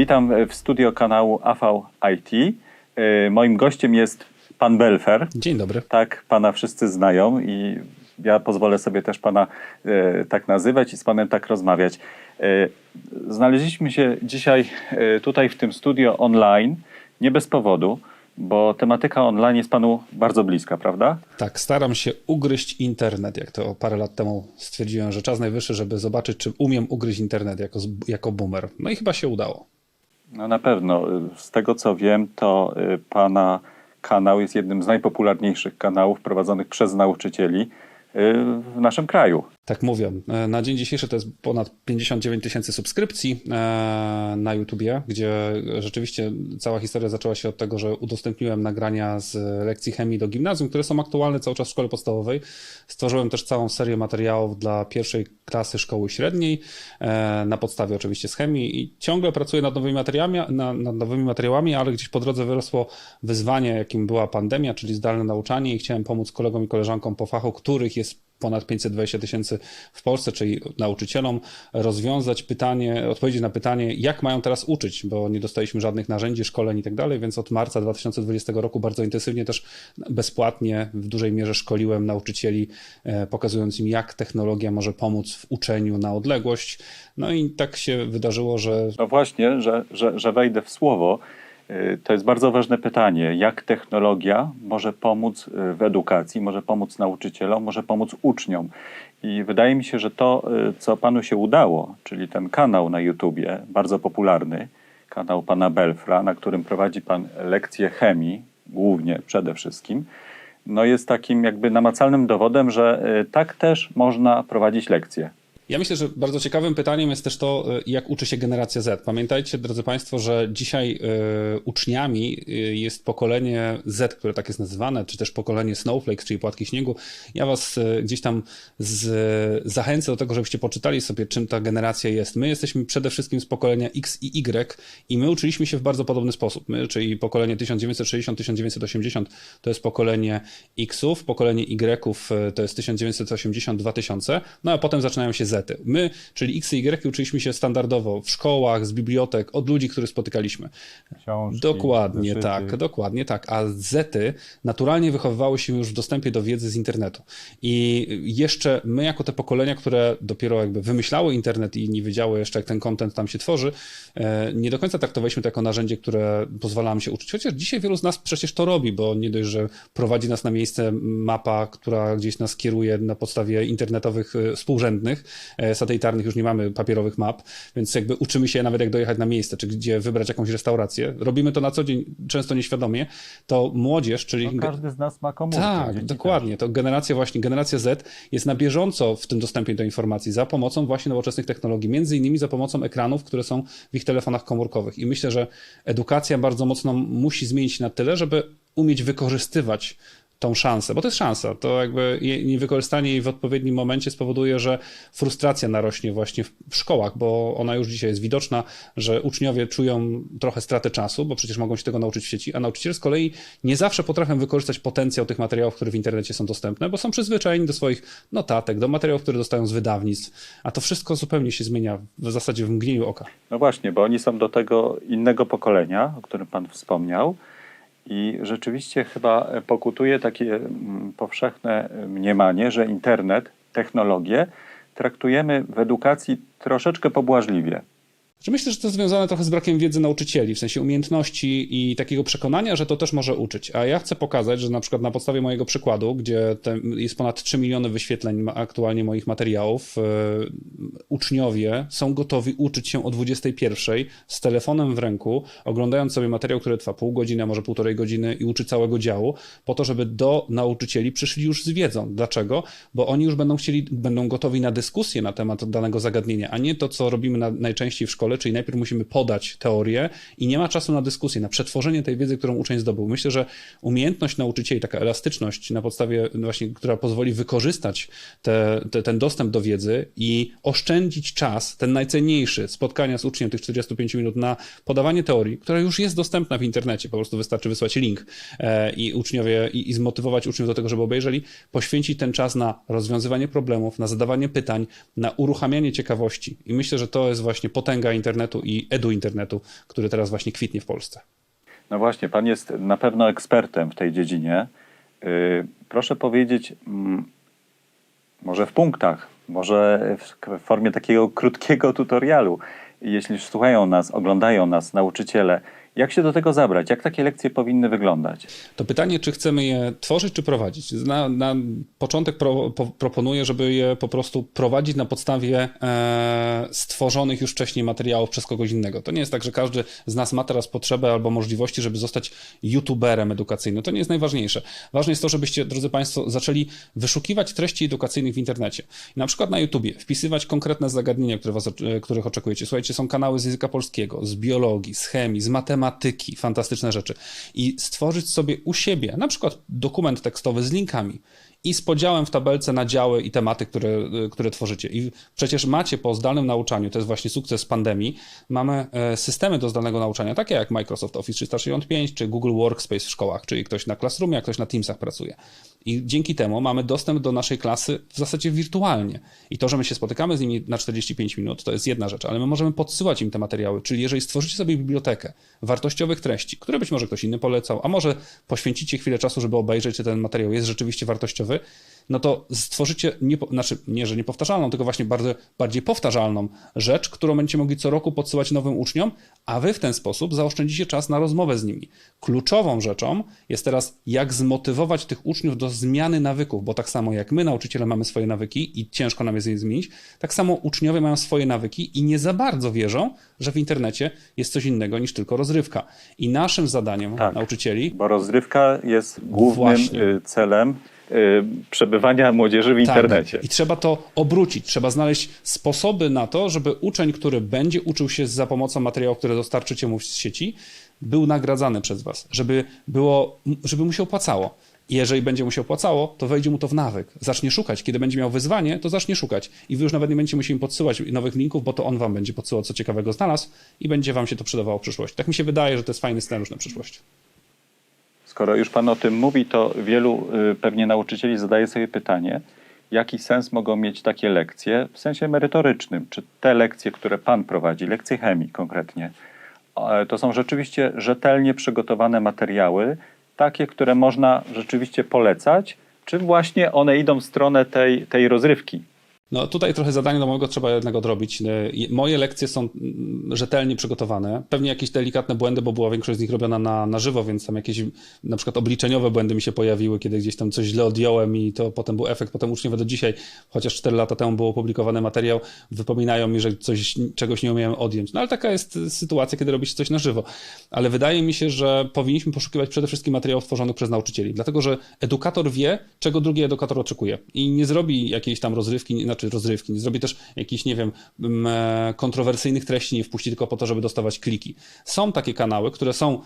Witam w studio kanału AV IT. E, Moim gościem jest pan Belfer. Dzień dobry. Tak, pana wszyscy znają i ja pozwolę sobie też pana e, tak nazywać i z panem tak rozmawiać. E, znaleźliśmy się dzisiaj tutaj w tym studio online, nie bez powodu, bo tematyka online jest panu bardzo bliska, prawda? Tak, staram się ugryźć internet, jak to parę lat temu stwierdziłem, że czas najwyższy, żeby zobaczyć, czy umiem ugryźć internet jako, jako boomer. No i chyba się udało. No na pewno. Z tego co wiem, to y, pana kanał jest jednym z najpopularniejszych kanałów prowadzonych przez nauczycieli y, w naszym kraju. Tak mówią. E, Na dzień dzisiejszy to jest ponad 59 tysięcy subskrypcji e, na YouTubie, gdzie rzeczywiście cała historia zaczęła się od tego, że udostępniłem nagrania z lekcji chemii do gimnazjum, które są aktualne cały czas w szkole podstawowej. Stworzyłem też całą serię materiałów dla pierwszej klasy szkoły średniej, e, na podstawie oczywiście z chemii i ciągle pracuję nad nowymi materiałami, na, nad nowymi materiałami, ale gdzieś po drodze wyrosło wyzwanie, jakim była pandemia, czyli zdalne nauczanie i chciałem pomóc kolegom i koleżankom po fachu, których jest ponad 520 tysięcy w Polsce, czyli nauczycielom, rozwiązać pytanie, odpowiedzieć na pytanie, jak mają teraz uczyć, bo nie dostaliśmy żadnych narzędzi, szkoleń i tak dalej, więc od marca 2020 roku bardzo intensywnie też bezpłatnie w dużej mierze szkoliłem nauczycieli, e, pokazując im, jak technologia może pomóc w uczeniu na odległość. No i tak się wydarzyło, że No właśnie, że, że, że wejdę w słowo. Y, To jest bardzo ważne pytanie. Jak technologia może pomóc y, w edukacji, może pomóc nauczycielom, może pomóc uczniom? I wydaje mi się, że to, y, co panu się udało, czyli ten kanał na YouTubie, bardzo popularny, kanał pana Belfra, na którym prowadzi pan lekcje chemii, głównie przede wszystkim, no jest takim jakby namacalnym dowodem, że tak też można prowadzić lekcje. Ja myślę, że bardzo ciekawym pytaniem jest też to, y, jak uczy się generacja Z. Pamiętajcie, drodzy Państwo, że dzisiaj y, uczniami y, jest pokolenie Z, które tak jest nazywane, czy też pokolenie Snowflakes, czyli płatki śniegu. Ja Was y, gdzieś tam z, zachęcę do tego, żebyście poczytali sobie, czym ta generacja jest. My jesteśmy przede wszystkim z pokolenia X i Y i my uczyliśmy się w bardzo podobny sposób. My, czyli pokolenie 1960-1980 to jest pokolenie Xów, pokolenie Y y, to jest 1980-2000, no a potem zaczynają się My, czyli X i Y, uczyliśmy się standardowo w szkołach, z bibliotek, od ludzi, których spotykaliśmy. Książki, Dokładnie zeszyty. tak, dokładnie tak. A Zety naturalnie wychowywały się już w dostępie do wiedzy z internetu. I jeszcze my, jako te pokolenia, które dopiero jakby wymyślały internet i nie wiedziały jeszcze, jak ten content tam się tworzy, e, nie do końca traktowaliśmy to jako narzędzie, które pozwala nam się uczyć. Chociaż dzisiaj wielu z nas przecież to robi, bo nie dość, że prowadzi nas na miejsce mapa, która gdzieś nas kieruje na podstawie internetowych e, współrzędnych, satelitarnych, już nie mamy papierowych map, więc jakby uczymy się nawet jak dojechać na miejsce, czy gdzie wybrać jakąś restaurację. Robimy to na co dzień, często nieświadomie. To młodzież, czyli No, każdy z nas ma komórkę. tak, dokładnie. To generacja właśnie, generacja Z jest na bieżąco w tym dostępie do informacji za pomocą właśnie nowoczesnych technologii, między innymi za pomocą ekranów, które są w ich telefonach komórkowych. I myślę, że edukacja bardzo mocno musi zmienić się na tyle, żeby umieć wykorzystywać tą szansę, bo to jest szansa. To jakby niewykorzystanie jej w odpowiednim momencie spowoduje, że frustracja narośnie właśnie w szkołach, bo ona już dzisiaj jest widoczna, że uczniowie czują trochę stratę czasu, bo przecież mogą się tego nauczyć w sieci, a nauczyciele z kolei nie zawsze potrafią wykorzystać potencjał tych materiałów, które w internecie są dostępne, bo są przyzwyczajeni do swoich notatek, do materiałów, które dostają z wydawnictw, a to wszystko zupełnie się zmienia w zasadzie w mgnieniu oka. No właśnie, bo oni są do tego innego pokolenia, o którym Pan wspomniał. I rzeczywiście chyba pokutuje takie mm, powszechne mniemanie, że internet, technologię traktujemy w edukacji troszeczkę pobłażliwie. Że myślę, że to związane trochę z brakiem wiedzy nauczycieli, w sensie umiejętności i takiego przekonania, że to też może uczyć. A ja chcę pokazać, że na przykład na podstawie mojego przykładu, gdzie jest ponad 3 miliony wyświetleń aktualnie moich materiałów, e, uczniowie są gotowi uczyć się o 21 z telefonem w ręku, oglądając sobie materiał, który trwa pół godziny, a może półtorej godziny i uczy całego działu, po to, żeby do nauczycieli przyszli już z wiedzą. Dlaczego? Bo oni już będą chcieli, będą gotowi na dyskusję na temat danego zagadnienia, a nie to, co robimy na, najczęściej w szkole, czyli najpierw musimy podać teorię i nie ma czasu na dyskusję, na przetworzenie tej wiedzy, którą uczeń zdobył. Myślę, że umiejętność nauczycieli, taka elastyczność na podstawie właśnie, która pozwoli wykorzystać te, te, ten dostęp do wiedzy i oszczędzić czas, ten najcenniejszy, spotkania z uczniem tych 45 minut na podawanie teorii, która już jest dostępna w internecie, po prostu wystarczy wysłać link e, i uczniowie, i, i zmotywować uczniów do tego, żeby obejrzeli, poświęcić ten czas na rozwiązywanie problemów, na zadawanie pytań, na uruchamianie ciekawości. I myślę, że to jest właśnie potęga internetu i edu internetu, który teraz właśnie kwitnie w Polsce. No właśnie, pan jest na pewno ekspertem w tej dziedzinie. Yy, Proszę powiedzieć, mm, może w punktach, może w formie takiego krótkiego tutorialu, jeśli słuchają nas, oglądają nas nauczyciele, jak się do tego zabrać? Jak takie lekcje powinny wyglądać? To pytanie, czy chcemy je tworzyć, czy prowadzić? Na, na początek pro, po, proponuję, żeby je po prostu prowadzić na podstawie e, stworzonych już wcześniej materiałów przez kogoś innego. To nie jest tak, że każdy z nas ma teraz potrzebę albo możliwości, żeby zostać youtuberem edukacyjnym. To nie jest najważniejsze. Ważne jest to, żebyście, drodzy Państwo, zaczęli wyszukiwać treści edukacyjnych w internecie. I na przykład na YouTubie wpisywać konkretne zagadnienia, które was, e, których oczekujecie. Słuchajcie, są kanały z języka polskiego, z biologii, z chemii, z matematyki, fantastyczne rzeczy. I stworzyć sobie u siebie na przykład dokument tekstowy z linkami i z podziałem w tabelce na działy i tematy, które, które tworzycie. I przecież macie po zdalnym nauczaniu, to jest właśnie sukces pandemii, mamy e, systemy do zdalnego nauczania, takie jak Microsoft Office 365 czy Google Workspace w szkołach, czyli ktoś na Classroomie, a ktoś na Teamsach pracuje. I dzięki temu mamy dostęp do naszej klasy w zasadzie wirtualnie. I to, że my się spotykamy z nimi na 45 minut, to jest jedna rzecz, ale my możemy podsyłać im te materiały. Czyli jeżeli stworzycie sobie bibliotekę wartościowych treści, które być może ktoś inny polecał, a może poświęcicie chwilę czasu, żeby obejrzeć, czy ten materiał jest rzeczywiście wartościowy, no to stworzycie, nie, znaczy nie, że niepowtarzalną, tylko właśnie bardzo, bardziej powtarzalną rzecz, którą będziecie mogli co roku podsyłać nowym uczniom, a wy w ten sposób zaoszczędzicie czas na rozmowę z nimi. Kluczową rzeczą jest teraz, jak zmotywować tych uczniów do zmiany nawyków, bo tak samo jak my, nauczyciele, mamy swoje nawyki i ciężko nam jest je zmienić, tak samo uczniowie mają swoje nawyki i nie za bardzo wierzą, że w internecie jest coś innego niż tylko rozrywka. I naszym zadaniem Tak. nauczycieli Bo rozrywka jest głównym Właśnie. y, celem przebywania młodzieży w internecie. Tak. I trzeba to obrócić. Trzeba znaleźć sposoby na to, żeby uczeń, który będzie uczył się za pomocą materiałów, które dostarczycie mu z sieci, był nagradzany przez was, żeby, było, żeby mu się opłacało. I jeżeli będzie mu się opłacało, to wejdzie mu to w nawyk. Zacznie szukać. Kiedy będzie miał wyzwanie, to zacznie szukać. I wy już nawet nie będziecie musieli im podsyłać nowych linków, bo to on wam będzie podsyłał, co ciekawego znalazł i będzie wam się to przydawało w przyszłości. Tak mi się wydaje, że to jest fajny scenariusz na przyszłość. Skoro już Pan o tym mówi, to wielu y, pewnie nauczycieli zadaje sobie pytanie, jaki sens mogą mieć takie lekcje w sensie merytorycznym? Czy te lekcje, które Pan prowadzi, lekcje chemii konkretnie, to są rzeczywiście rzetelnie przygotowane materiały, takie, które można rzeczywiście polecać, czy właśnie one idą w stronę tej, tej rozrywki? No tutaj trochę zadanie domowego trzeba jednak odrobić. E, Moje lekcje są mm, rzetelnie przygotowane. Pewnie jakieś delikatne błędy, bo była większość z nich robiona na, na żywo, więc tam jakieś na przykład obliczeniowe błędy mi się pojawiły, kiedy gdzieś tam coś źle odjąłem i to potem był efekt. Potem uczniowie do dzisiaj, chociaż 4 lata temu był opublikowany materiał, wypominają mi, że coś, czegoś nie umiałem odjąć. No ale taka jest sytuacja, kiedy robi się coś na żywo. Ale wydaje mi się, że powinniśmy poszukiwać przede wszystkim materiałów tworzonych przez nauczycieli, dlatego że edukator wie, czego drugi edukator oczekuje i nie zrobi jakiejś tam rozrywki, znaczy rozrywki, nie zrobi też jakichś, nie wiem, e, kontrowersyjnych treści, nie wpuści tylko po to, żeby dostawać kliki. Są takie kanały, które są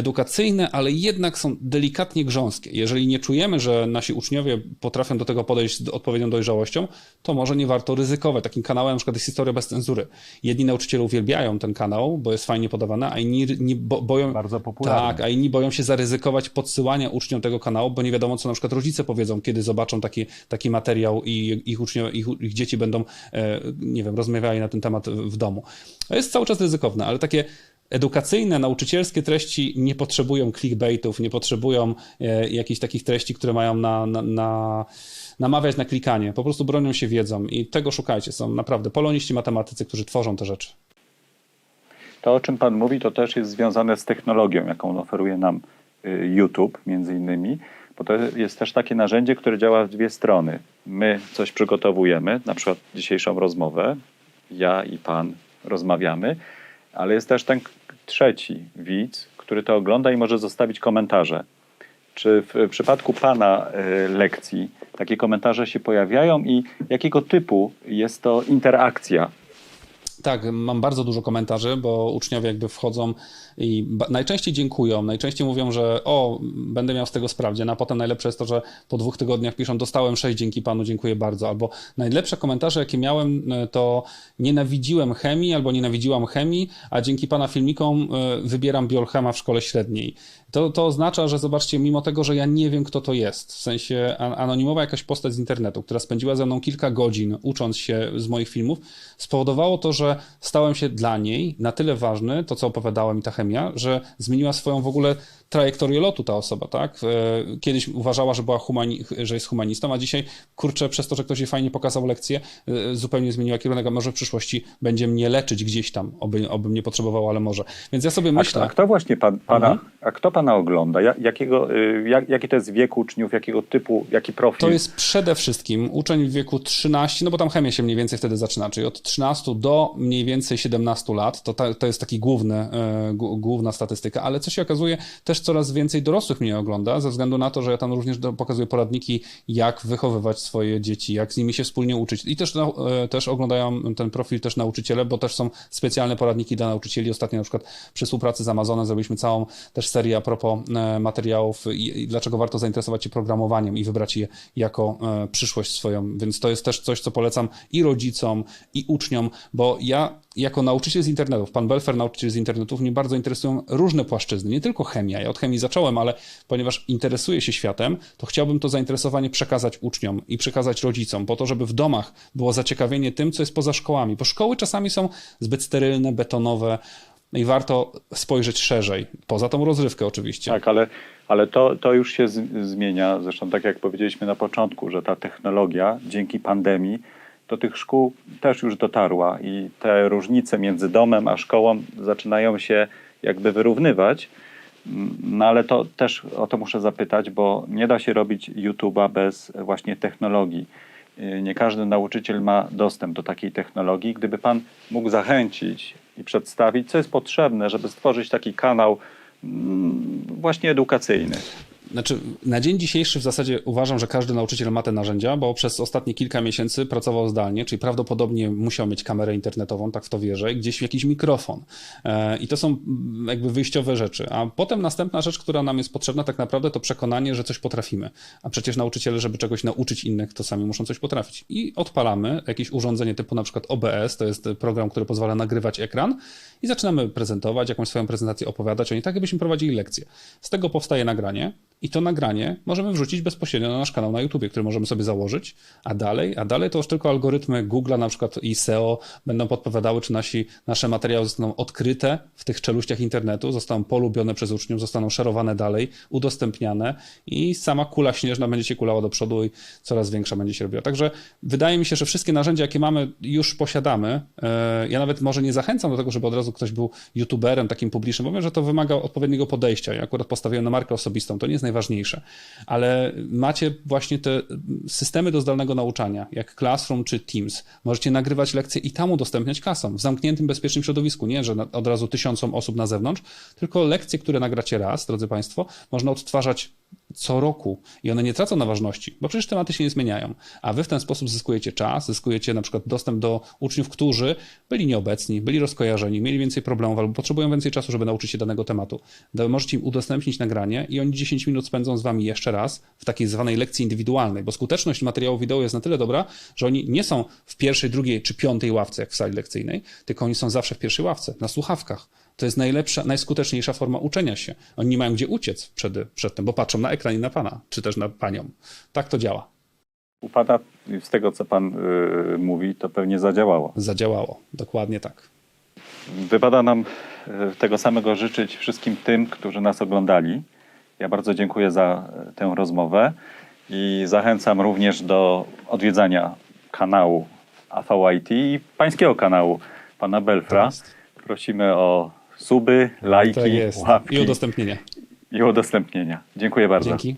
edukacyjne, ale jednak są delikatnie grząskie. Jeżeli nie czujemy, że nasi uczniowie potrafią do tego podejść z odpowiednią dojrzałością, to może nie warto ryzykować. Takim kanałem na przykład jest Historia bez cenzury. Jedni nauczyciele uwielbiają ten kanał, bo jest fajnie podawane, a inni nie bo, boją... Bardzo popularny. Tak, a inni boją się zaryzykować podsyłania uczniom tego kanału, bo nie wiadomo, co na przykład rodzice powiedzą, kiedy zobaczą taki, taki materiał i ich uczniowie, ich, ich dzieci będą, e, nie wiem, rozmawiali na ten temat w domu. To jest cały czas ryzykowne, ale takie edukacyjne, nauczycielskie treści nie potrzebują clickbaitów, nie potrzebują e, jakichś takich treści, które mają na, na, na, namawiać na klikanie. Po prostu bronią się wiedzą i tego szukajcie. Są naprawdę poloniści matematycy, którzy tworzą te rzeczy. To, o czym Pan mówi, to też jest związane z technologią, jaką oferuje nam y, YouTube, między innymi, bo to jest też takie narzędzie, które działa w dwie strony. My coś przygotowujemy, na przykład dzisiejszą rozmowę, ja i Pan rozmawiamy, ale jest też ten trzeci widz, który to ogląda i może zostawić komentarze. Czy w przypadku Pana y, lekcji takie komentarze się pojawiają i jakiego typu jest to interakcja Tak, mam bardzo dużo komentarzy, bo uczniowie jakby wchodzą i najczęściej dziękują, najczęściej mówią, że o, będę miał z tego sprawdzian, a potem najlepsze jest to, że po dwóch tygodniach piszą, dostałem sześć, dzięki panu, dziękuję bardzo. Albo najlepsze komentarze, jakie miałem, e, to nienawidziłem chemii albo nienawidziłam chemii, a dzięki pana filmikom e, wybieram biolchema w szkole średniej. To, to oznacza, że zobaczcie, mimo tego, że ja nie wiem, kto to jest, w sensie anonimowa jakaś postać z internetu, która spędziła ze mną kilka godzin ucząc się z moich filmów, spowodowało to, że stałem się dla niej na tyle ważny, to co opowiadała mi ta chemia, że zmieniła swoją w ogóle trajektorię lotu ta osoba, tak? E, Kiedyś uważała, że była humani- że jest humanistą, a dzisiaj, kurczę, przez to, że ktoś jej fajnie pokazał lekcję, e, zupełnie zmieniła kierunek, a może w przyszłości będzie mnie leczyć gdzieś tam, oby, obym nie potrzebował, ale może. Więc ja sobie A, myślę... a kto właśnie pan, pana, Mhm. a kto pana ogląda? Ja, jakiego, y, jak, jaki to jest wiek uczniów, jakiego typu, jaki profil? To jest przede wszystkim uczeń w wieku 13, no bo tam chemia się mniej więcej wtedy zaczyna, czyli od 13 do mniej więcej 17 lat. To, ta, to jest taki główny, e, główna statystyka, ale co się okazuje, też coraz więcej dorosłych mnie ogląda, ze względu na to, że ja tam również pokazuję poradniki, jak wychowywać swoje dzieci, jak z nimi się wspólnie uczyć. I też, no, e, też oglądają ten profil też nauczyciele, bo też są specjalne poradniki dla nauczycieli. Ostatnio na przykład przy współpracy z Amazonem zrobiliśmy całą też serię a propos e, materiałów i, i dlaczego warto zainteresować się programowaniem i wybrać je jako e, przyszłość swoją. Więc to jest też coś, co polecam i rodzicom, i uczniom, bo ja jako nauczyciel z internetów, pan Belfer, nauczyciel z internetów, mnie bardzo interesują różne płaszczyzny, nie tylko chemia. Ja od chemii zacząłem, ale ponieważ interesuję się światem, to chciałbym to zainteresowanie przekazać uczniom i przekazać rodzicom, po to, żeby w domach było zaciekawienie tym, co jest poza szkołami, bo szkoły czasami są zbyt sterylne, betonowe i warto spojrzeć szerzej, poza tą rozrywkę oczywiście. Tak, ale, ale to, to już się z, zmienia. Zresztą tak jak powiedzieliśmy na początku, że ta technologia dzięki pandemii do tych szkół też już dotarła i te różnice między domem a szkołą zaczynają się jakby wyrównywać. No ale to też o to muszę zapytać, bo nie da się robić YouTube'a bez właśnie technologii. Yy, Nie każdy nauczyciel ma dostęp do takiej technologii. Gdyby Pan mógł zachęcić i przedstawić, co jest potrzebne, żeby stworzyć taki kanał mm, właśnie edukacyjny. Znaczy, na dzień dzisiejszy w zasadzie uważam, że każdy nauczyciel ma te narzędzia, bo przez ostatnie kilka miesięcy pracował zdalnie, czyli prawdopodobnie musiał mieć kamerę internetową, tak w to wierzę, gdzieś jakiś mikrofon. E, I to są mm, jakby wyjściowe rzeczy. A potem następna rzecz, która nam jest potrzebna, tak naprawdę to przekonanie, że coś potrafimy. A przecież nauczyciele, żeby czegoś nauczyć innych, to sami muszą coś potrafić. I odpalamy jakieś urządzenie typu na przykład OBS, to jest program, który pozwala nagrywać ekran i zaczynamy prezentować, jakąś swoją prezentację opowiadać o niej, tak jakbyśmy prowadzili lekcję. Z tego powstaje nagranie i to nagranie możemy wrzucić bezpośrednio na nasz kanał na YouTube, który możemy sobie założyć, a dalej, a dalej to już tylko algorytmy Google'a na przykład i SEO będą podpowiadały, czy nasi, nasze materiały zostaną odkryte w tych czeluściach internetu, zostaną polubione przez uczniów, zostaną szerowane dalej, udostępniane i sama kula śnieżna będzie się kulała do przodu i coraz większa będzie się robiła. Także wydaje mi się, że wszystkie narzędzia, jakie mamy, już posiadamy. E, Ja nawet może nie zachęcam do tego, żeby od razu ktoś był youtuberem, takim publicznym, bo wiem, że to wymaga odpowiedniego podejścia. Ja akurat postawiłem na markę osobistą, to nie jest najważniejsze, ale macie właśnie te systemy do zdalnego nauczania, jak Classroom czy Teams. Możecie nagrywać lekcje i tam udostępniać klasom, w zamkniętym, bezpiecznym środowisku. Nie, że od razu tysiącom osób na zewnątrz, tylko lekcje, które nagracie raz, drodzy Państwo, można odtwarzać co roku i one nie tracą na ważności, bo przecież tematy się nie zmieniają. A wy w ten sposób zyskujecie czas, zyskujecie na przykład dostęp do uczniów, którzy byli nieobecni, byli rozkojarzeni, mieli więcej problemów albo potrzebują więcej czasu, żeby nauczyć się danego tematu. Możecie im udostępnić nagranie i oni 10 minut spędzą z wami jeszcze raz w takiej zwanej lekcji indywidualnej, bo skuteczność materiału wideo jest na tyle dobra, że oni nie są w pierwszej, drugiej czy piątej ławce, jak w sali lekcyjnej, tylko oni są zawsze w pierwszej ławce, na słuchawkach. To jest najlepsza, najskuteczniejsza forma uczenia się. Oni nie mają gdzie uciec przed, przed tym, bo patrzą na ekran i na pana, czy też na panią. Tak to działa. U Pana, z tego co Pan y, mówi, to pewnie zadziałało. Zadziałało. Dokładnie tak. Wypada nam y, tego samego życzyć wszystkim tym, którzy nas oglądali. Ja bardzo dziękuję za y, tę rozmowę i zachęcam również do odwiedzania kanału AVIT i pańskiego kanału Pana Belfra. jest. Prosimy o suby, lajki, Tak łapki I udostępnienia. i udostępnienia. Dziękuję bardzo. Dzięki.